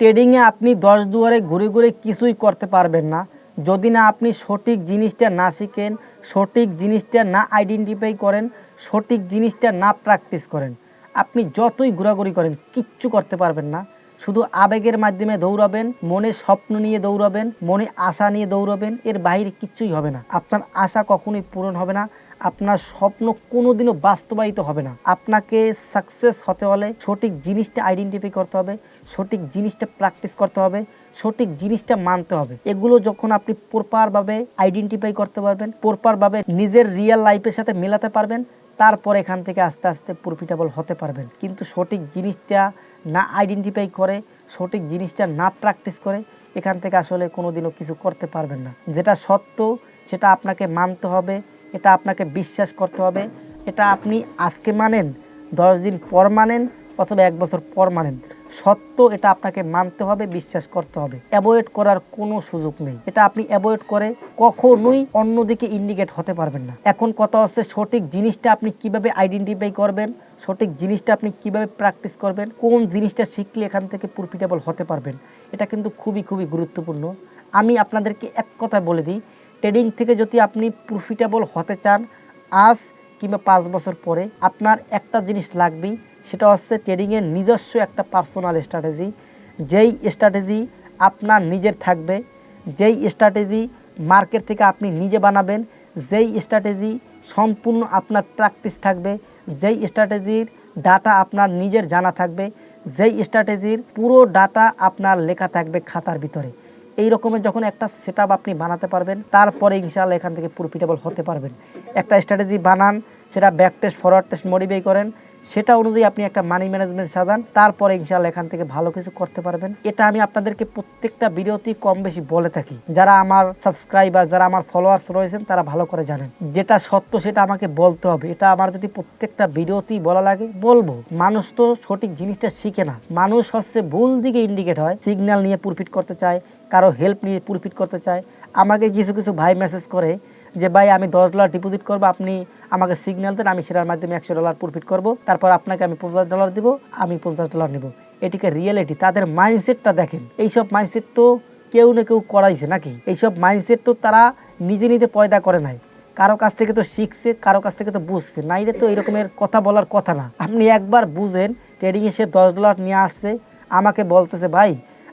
ট্রেডিংয়ে আপনি দশ দুয়ারে ঘুরে ঘুরে কিছুই করতে পারবেন না। যদি না আপনি সঠিক জিনিসটা না শিখেন, সঠিক জিনিসটা না আইডেন্টিফাই করেন, সঠিক জিনিসটা না প্র্যাকটিস করেন, আপনি যতই ঘোরাঘুরি করেন, কিচ্ছু করতে পারবেন না। শুধু আবেগের মাধ্যমে দৌড়াবেন, মনে স্বপ্ন নিয়ে দৌড়াবেন, মনে আশা নিয়ে দৌড়াবেন, এর বাইরে কিচ্ছুই হবে না। আপনার আশা কখনোই পূরণ হবে না। আপনার স্বপ্ন কোনোদিনও বাস্তবায়িত হবে না। আপনাকে সাকসেস হতে হলে সঠিক জিনিসটা আইডেন্টিফাই করতে হবে, সঠিক জিনিসটা প্র্যাকটিস করতে হবে, সঠিক জিনিসটা মানতে হবে। এগুলো যখন আপনি প্রপারভাবে আইডেন্টিফাই করতে পারবেন প্রপারভাবে নিজের রিয়েল লাইফের সাথে মেলাতে পারবেন, তারপর এখান থেকে আস্তে আস্তে প্রফিটেবল হতে পারবেন। কিন্তু সঠিক জিনিসটা না আইডেন্টিফাই করে, সঠিক জিনিসটা না প্র্যাকটিস করে, এখান থেকে আসলে কোনোদিনও কিছু করতে পারবেন না। যেটা সত্য, সেটা আপনাকে মানতে হবে এটা আপনাকে বিশ্বাস করতে হবে। এটা আপনি আজকে মানেন, দশ দিন পর মানেন অথবা এক বছর পর মানেন। সত্য এটা আপনাকে মানতে হবে, বিশ্বাস করতে হবে। অ্যাভয়েড করার কোনো সুযোগ নেই। এটা আপনি অ্যাভয়েড করে কখনোই অন্যদিকে ইন্ডিকেট হতে পারবেন না। এখন কথা হচ্ছে সঠিক জিনিসটা আপনি কীভাবে আইডেন্টিফাই করবেন, সঠিক জিনিসটা আপনি কীভাবে প্র্যাকটিস করবেন, কোন জিনিসটা শিখলে এখান থেকে প্রফিটেবল হতে পারবেন। এটা কিন্তু খুবই খুবই গুরুত্বপূর্ণ। আমি আপনাদেরকে এক কথা বলে দিই ট্রেডিং থেকে যদি আপনি প্রফিটেবল হতে চান, আজ কিংবা পাঁচ বছর পরে আপনার একটা জিনিস লাগবেই, সেটা হচ্ছে ট্রেডিংয়ের নিজস্ব একটা পার্সোনাল স্ট্র্যাটেজি যেই স্ট্র্যাটেজি আপনার নিজের থাকবে, যেই স্ট্র্যাটেজি মার্কেট থেকে আপনি নিজে বানাবেন, যেই স্ট্র্যাটেজি সম্পূর্ণ আপনার প্র্যাকটিস থাকবে, যেই স্ট্র্যাটেজির ডাটা আপনার নিজের জানা থাকবে, যেই স্ট্র্যাটেজির পুরো ডাটা আপনার লেখা থাকবে খাতার ভিতরে। এই রকমের যখন একটা সেট আপনি বানাতে পারবেন, তারপরে ইনশাআল্লাহ এখান থেকে প্রফিটেবল হতে পারবেন। একটা স্ট্র্যাটেজি বানান, সেটা back test forward test modify করেন। সেটা অনুযায়ী আপনি একটা মানি ম্যানেজমেন্ট সাজান, তারপরে ইনশাআল্লাহ এখান থেকে ভালো কিছু করতে পারবেন। এটা আমি আপনাদেরকে প্রত্যেকটা ভিডিওতেই কম বেশি বলে থাকি। যারা আমার সাবস্ক্রাইবার যারা আমার ফলোয়ার্স রয়েছেন, তারা ভালো করে জানেন। যেটা সত্য সেটা আমাকে বলতে হবে। এটা আমার যদি প্রত্যেকটা ভিডিওতেই বলা লাগে, বলব। মানুষ তো সঠিক জিনিসটা শিখে না। মানুষ হচ্ছে ভুল দিকে ইন্ডিকেট হয় সিগন্যাল নিয়ে প্রফিট করতে চায় কারও হেল্প নিয়ে প্রফিট করতে চায়। আমাকে কিছু কিছু ভাই মেসেজ করে যে, ভাই, আমি দশ ডলার ডিপোজিট করব, আপনি আমাকে সিগন্যাল দেন, আমি সেটার মাধ্যমে একশো ডলার প্রফিট করব। তারপর আপনাকে আমি পঞ্চাশ ডলার দিব, আমি পঞ্চাশ ডলার নেব। এটিকে রিয়েলিটি তাদের মাইন্ডসেটটা দেখেন। এইসব মাইন্ডসেট তো কেউ না কেউ করাইছে নাকি? এইসব মাইন্ডসেট তো তারা নিজে নিজে পয়দা করে নাই। কারও কাছ থেকে তো শিখছে, কারও কাছ থেকে তো বুঝছে। নাইলে তো এরকমের কথা বলার কথা না। আপনি একবার বুঝেন ট্রেডিংয়ে সে দশ ডলার নিয়ে আসছে, আমাকে বলতেছে, ভাই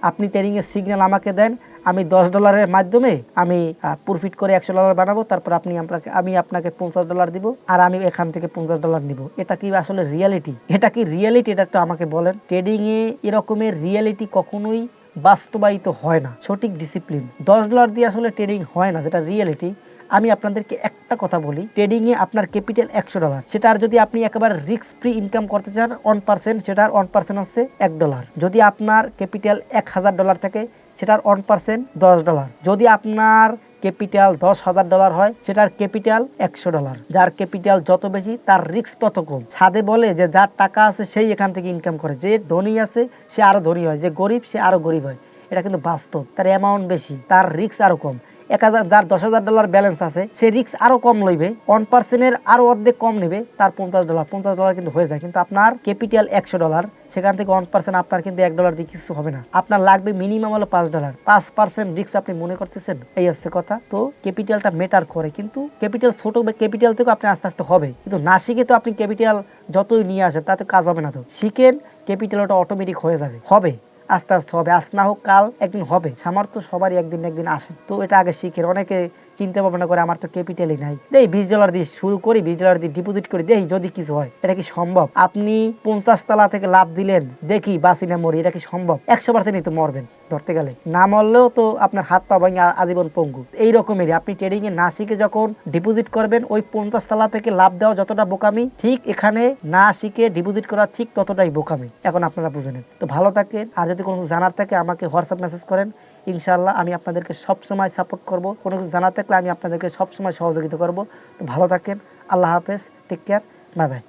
আপনি ট্রেডিংয়ের সিগন্যাল আমাকে দেন, আমি দশ ডলারের মাধ্যমে আমি প্রফিট করে একশো ডলার বানাবো, তারপর আপনি আপনাকে আমি আপনাকে পঞ্চাশ ডলার দিব, আর আমি এখান থেকে পঞ্চাশ ডলার নিব। এটা কি আসলে রিয়ালিটি এটা কি রিয়ালিটি এটা একটু আমাকে বলেন। ট্রেডিংয়ে এরকমের রিয়ালিটি কখনোই বাস্তবায়িত হয় না। সঠিক ডিসিপ্লিন দশ ডলার দিয়ে আসলে ট্রেডিং হয় না, যেটা রিয়েলিটি আমি আপনাদেরকে একটা কথা বলি ট্রেডিংয়ে আপনার ক্যাপিটাল একশো ডলার সেটার যদি আপনি একেবারে রিস্ক ফ্রি ইনকাম করতে চান ওয়ান পার্সেন্ট সেটার ওয়ান পার্সেন্ট হচ্ছে এক ডলার যদি আপনার ক্যাপিটাল এক হাজার ডলার থাকে সেটার ওয়ান পার্সেন্ট দশ ডলার যদি আপনার ক্যাপিটাল দশ হাজার ডলার হয় সেটার ক্যাপিটাল একশো ডলার যার ক্যাপিটাল যত বেশি, তার রিস্ক তত কম। ছাদে বলে যে যার টাকা আছে, সেই এখান থেকে ইনকাম করে। যে ধনী আছে, সে আরও ধনী হয়। যে গরিব, সে আরও গরিব হয়। এটা কিন্তু বাস্তব। তার অ্যামাউন্ট বেশি, তার রিস্ক আরও কম। এক হাজার, যার দশ হাজার ডলার ব্যালেন্স আছে, সে রিস্ক আরও কম লইবে ওয়ান পার্সেন্টের আরও অর্ধেক কম নেবে, তার পঞ্চাশ ডলার পঞ্চাশ ডলার কিন্তু হয়ে যায়। কিন্তু আপনার ক্যাপিটাল একশো ডলার সেখান থেকে ওয়ান পার্সেন্ট আপনার কিন্তু এক ডলার দিয়ে কিছু হবে না। আপনার লাগবে মিনিমাম হলো পাঁচ ডলার পাঁচ পার্সেন্ট রিস্ক আপনি মনে করতেছেন, এই হচ্ছে কথা। তো ক্যাপিটালটা মেটার করে, কিন্তু ক্যাপিটাল ছোট ক্যাপিটাল থেকে আপনি আস্তে আস্তে হবে। কিন্তু না শিখে তো আপনি ক্যাপিটাল যতই নিয়ে আসেন, তাতে কাজ হবে না তো। শিখেন ক্যাপিটাল ওটা অটোমেটিক হয়ে যাবে। হবে। আস্তে আস্তে হবে। আজ না হোক কাল একদিন হবে। সামর্থ্য সবারই একদিন একদিন আসে। তো এটা আগে শিখেন অনেকে চিন্তা ভাবনা করে আমার তো ক্যাপিটালই নাই। দেই, বিশ ডলার দিয়ে শুরু করি, বিশ ডলার দিয়ে ডিপোজিট করি, দেই, যদি কিছু হয়, এটা কি সম্ভব? আপনি পঞ্চাশ তলা থেকে লাভ দিলেন, দেখি বাসি না মরি, এটা কি সম্ভব? একশো পার্সেন্টই তো মরবেন, ধরতে গেলে। না মরলেও তো আপনার হাত পা ভাঙে আজীবন পঙ্গু। এই রকমেরই আপনি ট্রেডিং এ না শিখে যখন ডিপোজিট করবেন, ওই পঞ্চাশ তলা থেকে লাভ দেওয়া যতটা বোকামি, ঠিক এখানে না শিখে ডিপোজিট করা ঠিক ততটাই বোকামি। এখন আপনারা বুঝে নেন। তো ভালো থাকেন, আর যদি কোনো জানার থাকে, আমাকে হোয়াটসঅ্যাপ মেসেজ করেন। ইনশাআল্লাহ আমি আপনাদেরকে সবসময় সাপোর্ট করব। কোনো কিছু জানার থাকলে আমি আপনাদেরকে সবসময় সহযোগিতা করব। তো ভালো থাকেন, আল্লাহ হাফেজ টেক কেয়ার বাই বাই